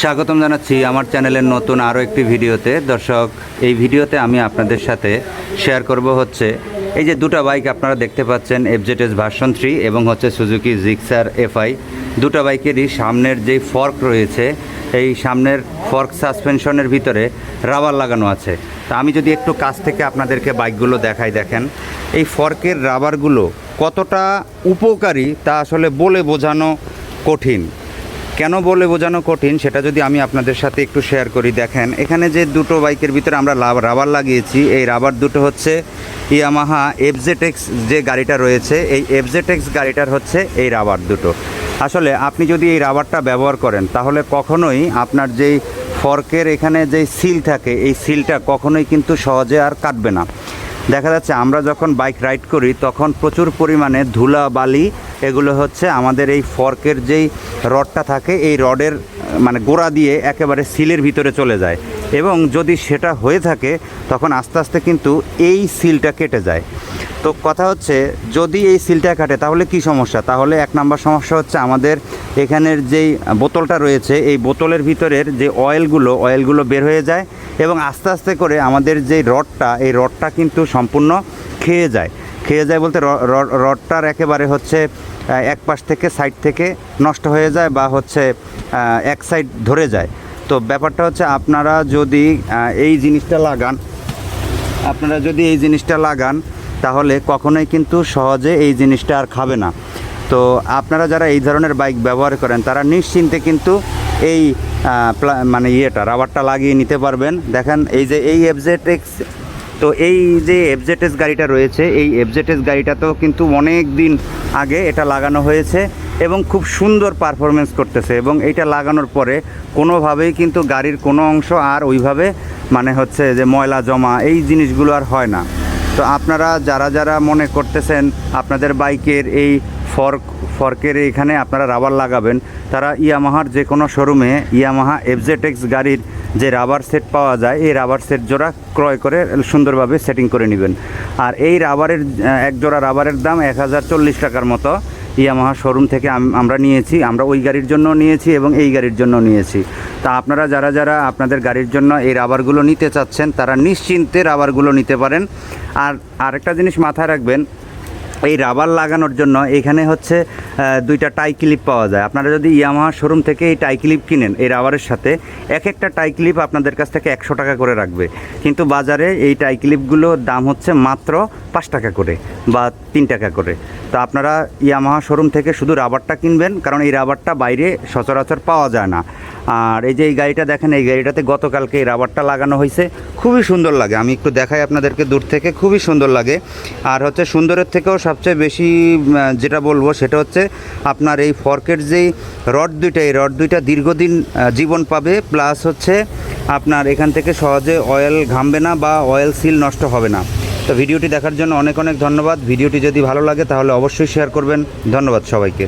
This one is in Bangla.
স্বাগতম জানাচ্ছি আমার চ্যানেলের নতুন আরও একটি ভিডিওতে। দর্শক, এই ভিডিওতে আমি আপনাদের সাথে শেয়ার করব হচ্ছে এই যে দুটো বাইক আপনারা দেখতে পাচ্ছেন এফজেটেস ভার্সন থ্রি এবং হচ্ছে সুজুকি জিক্সার এফআই দুটো বাইকেরই সামনের যেই ফর্ক রয়েছে, এই সামনের ফর্ক সাসপেনশনের ভিতরে রাবার লাগানো আছে। তা আমি যদি একটু কাছ থেকে আপনাদেরকে বাইকগুলো দেখাই দেখেন, এই ফর্কের রাবারগুলো কতটা উপকারী তা আসলে বলে বোঝানো কঠিন। কেন বলে বোঝানো কঠিন সেটা যদি আমি আপনাদের সাথে একটু শেয়ার করি, দেখেন, এখানে যে দুটো বাইকের ভিতরে আমরা রাবার লাগিয়েছি, এই রাবার দুটো হচ্ছে ইয়ামাহা এফজেটেক্স যে গাড়িটা রয়েছে, এই এফজেটেক্স গাড়িটার হচ্ছে এই রাবার দুটো। আসলে আপনি যদি এই রাবারটা ব্যবহার করেন, তাহলে কখনোই আপনার যেই ফর্কের এখানে যেই সিল থাকে, এই সিলটা কখনোই কিন্তু সহজে আর কাটবে না। দেখা যাচ্ছে আমরা যখন বাইক রাইড করি, তখন প্রচুর পরিমাণে ধুলা, বালি এগুলো হচ্ছে আমাদের এই ফর্কের যেই রডটা থাকে, এই রডের মানে গোড়া দিয়ে একেবারে সিলের ভিতরে চলে যায়। এবং যদি সেটা হয়ে থাকে, তখন আস্তে আস্তে কিন্তু এই সিলটা কেটে যায়। তো কথা হচ্ছে, যদি এই সিলটা কাটে, তাহলে কি সমস্যা? তাহলে এক নম্বর সমস্যা হচ্ছে আমাদের এখানের যেই বোতলটা রয়েছে, এই বোতলের ভিতরের যে অয়েলগুলো অয়েলগুলো বের হয়ে যায় এবং আস্তে আস্তে করে আমাদের যে রডটা, এই রডটা কিন্তু সম্পূর্ণ খেয়ে যায়। খেয়ে যায় বলতে রডটার একেবারে হচ্ছে এক পাশ থেকে সাইড থেকে নষ্ট হয়ে যায় বা হচ্ছে এক সাইড ধরে যায়। তো ব্যাপারটা হচ্ছে আপনারা যদি এই জিনিসটা লাগান, আপনারা যদি এই জিনিসটা লাগান, তাহলে কখনোই কিন্তু সহজে এই জিনিসটা আর খাবে না। তো আপনারা যারা এই ধরনের বাইক ব্যবহার করেন, তারা নিশ্চিন্তে কিন্তু এই মানে ইয়েটা রাবারটা লাগিয়ে নিতে পারবেন। দেখেন, এই যে এই এফজেটেক্স তো এই যে এফজেটেস গাড়িটা রয়েছে, এই এফজেটেস গাড়িটাতেও কিন্তু অনেক দিন আগে এটা লাগানো হয়েছে এবং খুব সুন্দর পারফরমেন্স করতেছে এবং এইটা লাগানোর পরে কোনোভাবেই কিন্তু গাড়ির কোনো অংশ আর ওইভাবে মানে হচ্ছে যে ময়লা জমা এই জিনিসগুলো আর হয় না। তো আপনারা যারা যারা মনে করতেছেন আপনাদের বাইকের এই ফর্ক ফর্কের এইখানে আপনারা রাবার লাগাবেন, তারা ইয়ামাহার যে কোনো শোরুমে ইয়ামাহা এফজেটেক্স গাড়ির যে রাবার সেট পাওয়া যায়, এই রাবার সেট জোড়া ক্রয় করে সুন্দরভাবে সেটিং করে নেবেন। আর এই রাবারের এক জোড়া রাবারের দাম এক হাজার চল্লিশ টাকার মতো ইয়ামাহা শোরুম থেকে আমরা নিয়েছি। আমরা ওই গাড়ির জন্য নিয়েছি এবং এই গাড়ির জন্য নিয়েছি। তা আপনারা যারা যারা আপনাদের গাড়ির জন্য এই রাবারগুলো নিতে চাচ্ছেন, তারা নিশ্চিন্তে রাবারগুলো নিতে পারেন। আর আরেকটা জিনিস মাথায় রাখবেন এই রাবার লাগানোর জন্য এখানে হচ্ছে দুইটা টাই ক্লিপ পাওয়া যায়। আপনারা যদি ইয়ামাহা শোরুম থেকে এই টাই ক্লিপ কিনেন, এই রাবারের সাথে এক একটা টাই ক্লিপ আপনাদের কাছ থেকে একশো টাকা করে রাখবে। কিন্তু বাজারে এই টাই ক্লিপগুলোর দাম হচ্ছে মাত্র পাঁচ টাকা করে বা তিন টাকা করে। তো আপনারা ইয়ামাহা শোরুম থেকে শুধু রাবারটা কিনবেন, কারণ এই রাবারটা বাইরে সচরাচর পাওয়া যায় না। আর এই যে এই গাড়িটা দেখেন, এই গাড়িটাতে গতকালকে এই রাবারটা লাগানো হয়েছে। খুবই সুন্দর লাগে। আমি একটু দেখাই আপনাদেরকে দূর থেকে। খুবই সুন্দর লাগে। আর হচ্ছে সুন্দরের থেকেও সবচেয়ে বেশি যেটা বলব সেটা হচ্ছে আপনার এই ফর্কের যেই রড দুইটা, এই রড দুইটা দীর্ঘদিন জীবন পাবে। প্লাস হচ্ছে আপনার এখান থেকে সহজে অয়েল ঘামবে না বা অয়েল সিল নষ্ট হবে না। তো ভিডিওটি দেখার জন্য অনেক অনেক ধন্যবাদ। ভিডিওটি যদি ভালো লাগে তাহলে অবশ্যই শেয়ার করবেন। ধন্যবাদ সবাইকে।